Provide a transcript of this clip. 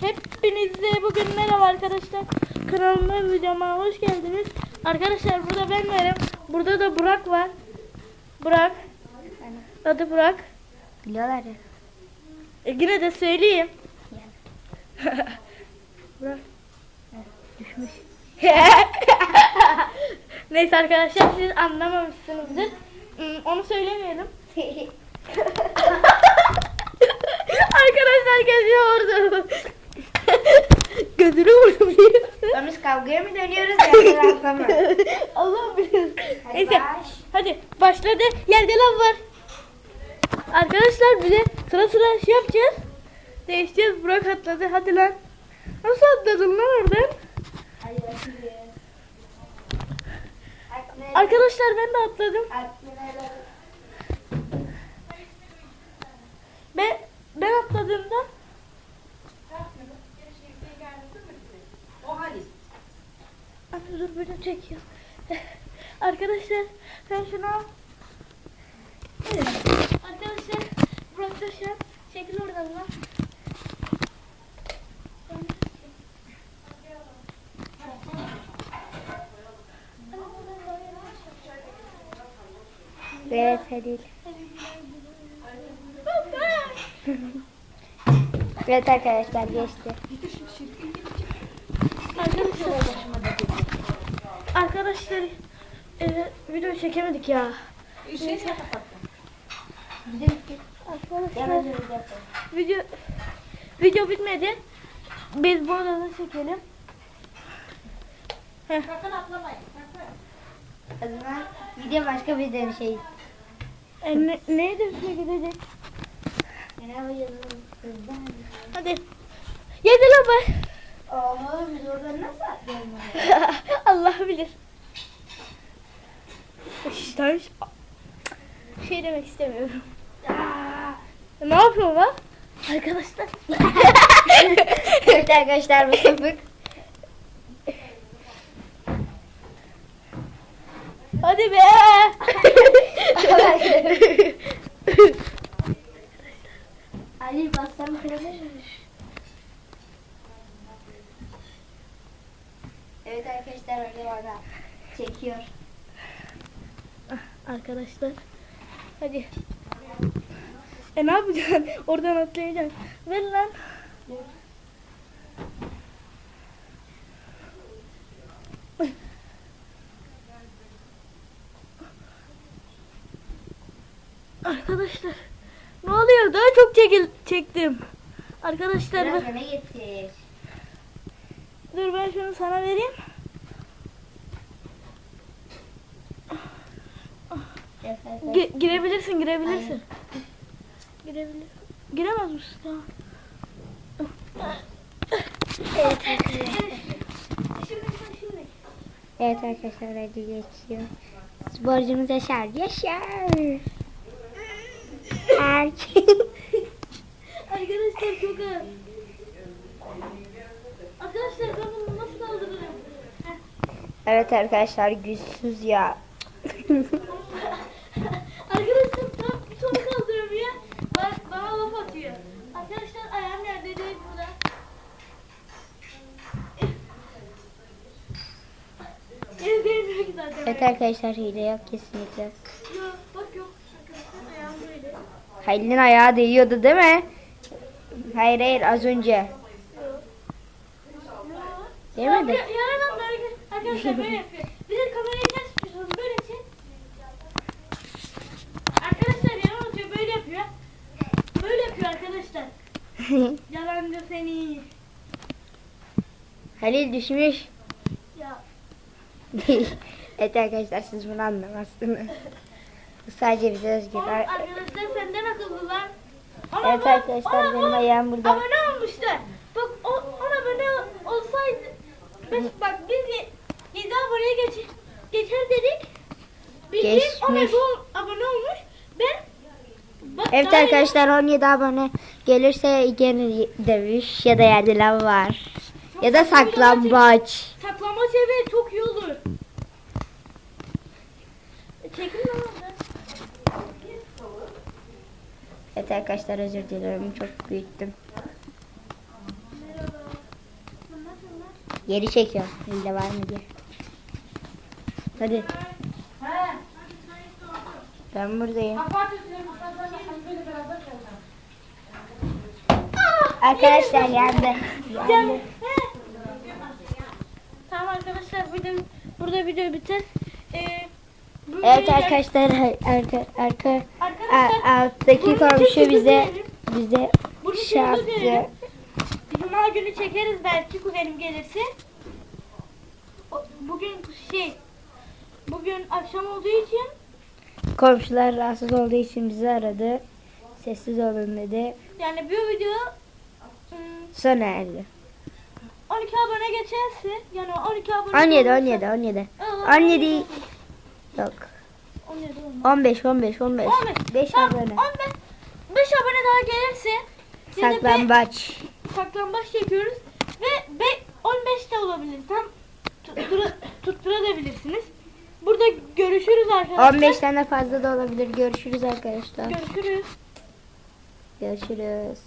Hepinize bugün merhaba arkadaşlar. Kanalıma videoma hoş geldiniz. Arkadaşlar burada ben varım. Burada da Burak var. Burak. Adı Burak. Biliyorlar ya. E, yine de söyleyeyim. Burak. Düşmüş. Neyse arkadaşlar siz anlamamışsınızdır. Hmm, Onu söylemeyelim. Arkadaşlar geziyor orada. Gözünü diye. Biz kavgaya mı dönüyoruz ya? Allah bilir. Neyse. baş. Hadi başladı. Yerde lav var. Arkadaşlar bize sıra sıra şey yapacağız. Değişeceğiz. Burak atladı. Hadi lan. Nasıl atladın lan oradan? Arkadaşlar ben de atladım. Ben ben atladığımda dur beni çekiyor. Arkadaşlar sen şunu al. Evet. Arkadaşlar Burak da şu an çekil oradan lan. Evet Halil. Evet arkadaşlar geçti. Arkadaşlar Arkadaşlar e, video çekemedik ya. Arkadaşlar video video bitmedi. Biz bu odada çekelim. Heh. O zaman video başka bir de şey. E, ne, neydi üstüne gidecek? Ne yapacağız? Hadi. Yedi lan. Oğlum biz oradan nasıl atlayalım? Allah bilir. İşte şey demek istemiyorum. Ne yapıyorsun lan? Arkadaşlar. evet arkadaşlar bu sapık. Hadi be. Ali bassam kırılır Evet arkadaşlar orada bana çekiyor. Arkadaşlar. Hadi. E ne yapacaksın? Oradan atlayacaksın. Ver lan. Arkadaşlar. Ne oluyor? Daha çok çekil çektim. Arkadaşlar Biraz ben- dur ben şunu sana vereyim. Evet, evet. Gi- girebilirsin, girebilirsin. Girebilirsin. Giremez misin? Tamam. Evet arkadaşlar. Evet arkadaşlar hadi geçiyor. Sporcumuz Yaşar. Yaşar. Erkin. Arkadaşlar çok ağır. Arkadaşlar ben bunu nasıl kaldırırım? Evet arkadaşlar güçsüz ya. Evet arkadaşlar hile yok kesinlikle. Yok bak yok. Halil'in ayağı değiyordu değil mi? Hayır hayır az önce. Değmedi. Ya- Yaramaz böyle. Arkadaşlar böyle yapıyor. Bir de kamerayı ters tutuyorsunuz böyle için. Arkadaşlar yalan atıyor böyle yapıyor. Böyle yapıyor arkadaşlar. Yalancı seni. Halil düşmüş. Ya evet arkadaşlar siz bunu anlamazsınız. Bu sadece bize özgür. oğlum arkadaşlar senden akıllılar. Evet arkadaşlar, benim ayağım burada. Abone olmuştu. Bak o, ona abone ol- olsaydı. Biz, bak biz ye- 7 aboneye geç, geçer dedik. Geçmiş. 10 abone- olmuş. Ben bak Evet arkadaşlar 17 abone gelirse gene dövüş ya da yerde lav var. Ya da saklambaç. Saklambaç evet çok iyi olur. E, lan oradan. Evet arkadaşlar özür dilerim çok büyüttüm. Geri çekiyor. Hile var mı diye. Hadi ben buradayım. Arkadaşlar yandı. Yandı. Tamam arkadaşlar video, burada video biter. Ee, Evet arkadaşlar arka arka Arkadaşlar, alttaki komşu bize bize Bunu şey yaptı. Cuma günü çekeriz belki kuzenim gelirse. Bugün şey bugün akşam olduğu için Komşular rahatsız olduğu için bizi aradı. Sessiz olun dedi. yani bu video ım, Sona erdi. 12 abone geçerse yani 12 abone 17 olursa- 17 17. Aa, 17 yok. 17 olmaz. 15 15 15. 15. 5 Tamam, abone. 15 5 abone daha gelirse da be- Saklambaç. saklambaç yapıyoruz ve be 15 de olabilir. Tam tuttura, tutturabilirsiniz. Burada görüşürüz arkadaşlar. 15'ten de fazla da olabilir. Görüşürüz arkadaşlar. Görüşürüz. Görüşürüz.